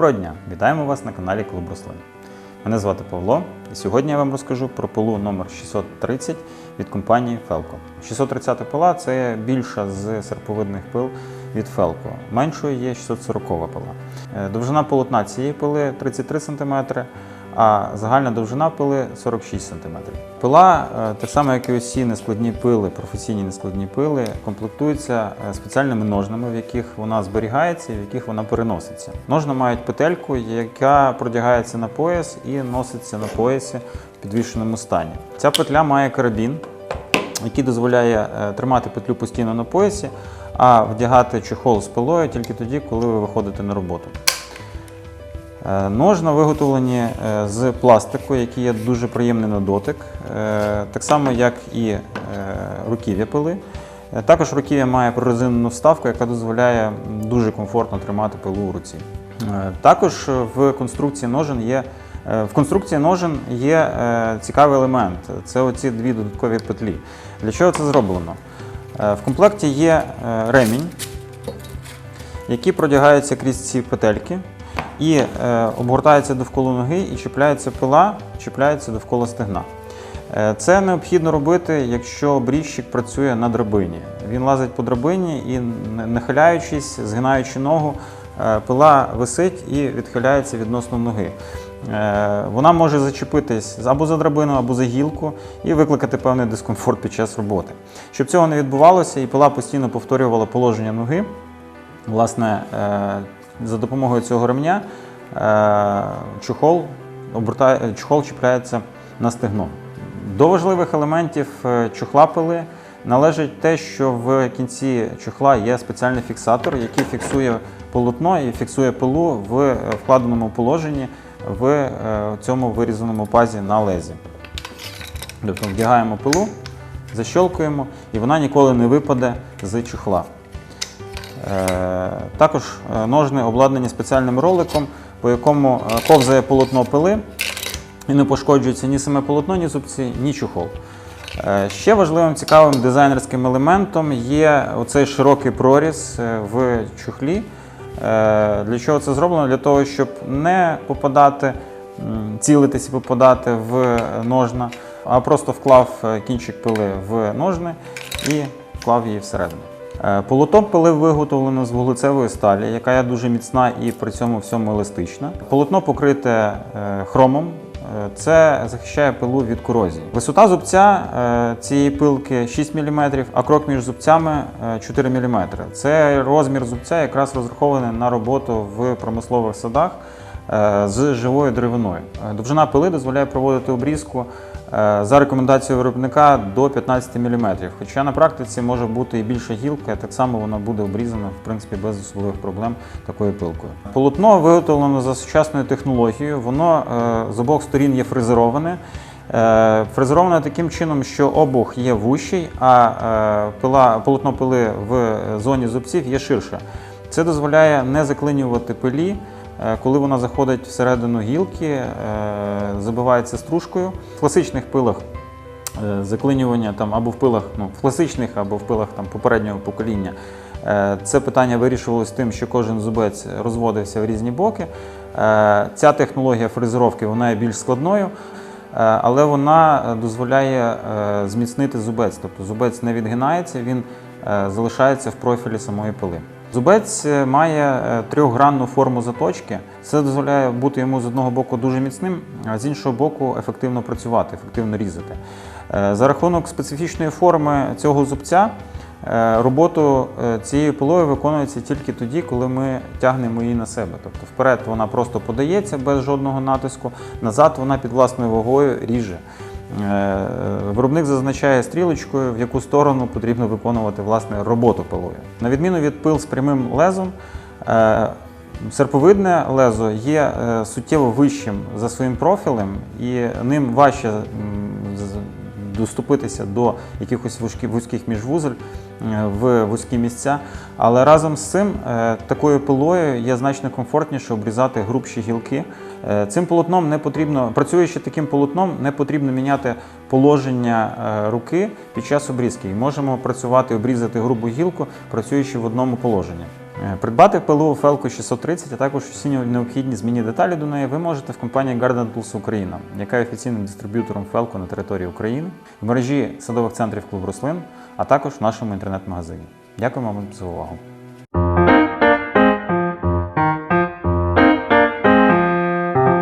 Доброго дня! Вітаємо вас на каналі Клуб Рослин. Мене звати Павло, і сьогодні я вам розкажу про пилу номер 630 від компанії Felco. 630 пила це більша з серповидних пил від Felco. Меншою є 640 пила. Е, Довжина полотна цієї пили 33 см, а загальна довжина пили 46 см. Пила, е, так само як і усі нескладні пили, професійні нескладні пили, комплектуються е, спеціальними ножнами, в яких вона зберігається і в яких вона переноситься. Ножна мають петельку, яка продягається на пояс і носиться на поясі в підвішеному стані. Ця петля має карабін, який дозволяє е, тримати петлю постійно на поясі, а вдягати чохол з пилою тільки тоді, коли ви виходите на роботу. Е, Ножна виготовлені е, з пластику, який є дуже приємний на дотик, е, так само як і руків'я пили. Також руків'я має прорезинену вставку, яка дозволяє дуже комфортно тримати пилу у руці. Також в конструкції ножен є в конструкції ножен є цікавий елемент. Це оці дві додаткові петлі. Для чого це зроблено? В комплекті є ремінь, які продягаються крізь ці петельки і е, обгортаються довкола ноги, і чіпляється пила, чіпляється довкола стегна. Е, Це необхідно робити, якщо обрізчик працює на драбині. Він лазить по драбині і, нахиляючись, згинаючи ногу, е, пила висить і відхиляється відносно ноги. Е, Вона може зачепитись або за драбину, або за гілку і викликати певний дискомфорт під час роботи. Щоб цього не відбувалося, і пила постійно повторювала положення ноги, Власне, е, за допомогою цього ремня е, чохол, обертає, чохол чіпляється на стегно. До важливих елементів е, чохла пили належить те, що в кінці чохла є спеціальний фіксатор, який фіксує полотно і фіксує пилу в е, вкладеному положенні в цьому вирізаному пазі на лезі. Тобто вдягаємо пилу, защолкуємо, і вона ніколи не випаде з чохла. Е, Також е, ножни обладнані спеціальним роликом, по якому е, ковзає полотно пили і не пошкоджується ні саме полотно, ні зубці, ні чохол. Е, Ще важливим цікавим дизайнерським елементом є оцей широкий проріз в чохлі. Е, Для чого це зроблено? Для того, щоб не попадати, цілитись і попадати в ножна, а просто вклав кінчик пили в ножни і вклав її всередину. Е, Полотно пили виготовлено з вуглецевої сталі, яка є дуже міцна і при цьому всьому еластична. Полотно покрите е, хромом. Е, Це захищає пилу від корозії. Висота зубця цієї пилки 6 мм, а крок між зубцями е, 4 мм. Це розмір зубця якраз розрахований на роботу в промислових садах з живою деревиною. Довжина пили дозволяє проводити обрізку за рекомендацією виробника до 15 мм. Хоча на практиці може бути і більша гілка, так само вона буде обрізана в принципі без особливих проблем такою пилкою. Полотно виготовлено за сучасною технологією, воно е, з обох сторін є фрезероване. Е, Фрезероване таким чином, що обух є вущий, а е, пила, полотно пили в зоні зубців є ширше. Це дозволяє не заклинювати пилі, е, коли вона заходить всередину гілки, е, забивається стружкою. В класичних пилах е, заклинювання там або в пилах, ну в класичних або в пилах там попереднього покоління. е, Це питання вирішувалось тим, що кожен зубець розводився в різні боки. Е, Ця технологія фрезеровки вона є більш складною, е, але вона е, дозволяє е, зміцнити зубець. Тобто зубець не відгинається, він е, залишається в профілі самої пили. Зубець е, має е, трьохгранну форму заточки. Це дозволяє бути йому з одного боку дуже міцним, а з іншого боку ефективно працювати, ефективно різати. Е, За рахунок специфічної форми цього зубця роботу цією пилою виконується тільки тоді, коли ми тягнемо її на себе. Тобто вперед вона просто подається без жодного натиску, назад вона під власною вагою ріже. Е, Виробник зазначає стрілочкою, в яку сторону потрібно виконувати власне роботу пилою. На відміну від пил з прямим лезом, е, серповидне лезо є е, суттєво вищим за своїм профілем, і ним важче доступитися до якихось вузьких, міжвузель в вузькі місця. Але разом з цим такою пилою є значно комфортніше обрізати грубші гілки, Цим полотном не потрібно, працюючи таким полотном, не потрібно міняти положення е, руки під час обрізки. І можемо працювати, обрізати грубу гілку, працюючи в одному положенні. Е, Придбати пилу Felco 630, а також усі необхідні змінні деталі до неї ви можете в компанії Garden Tools Україна, яка є офіційним дистриб'ютором Felco на території України, в мережі садових центрів клуб рослин, а також в нашому інтернет-магазині. Дякую вам за увагу.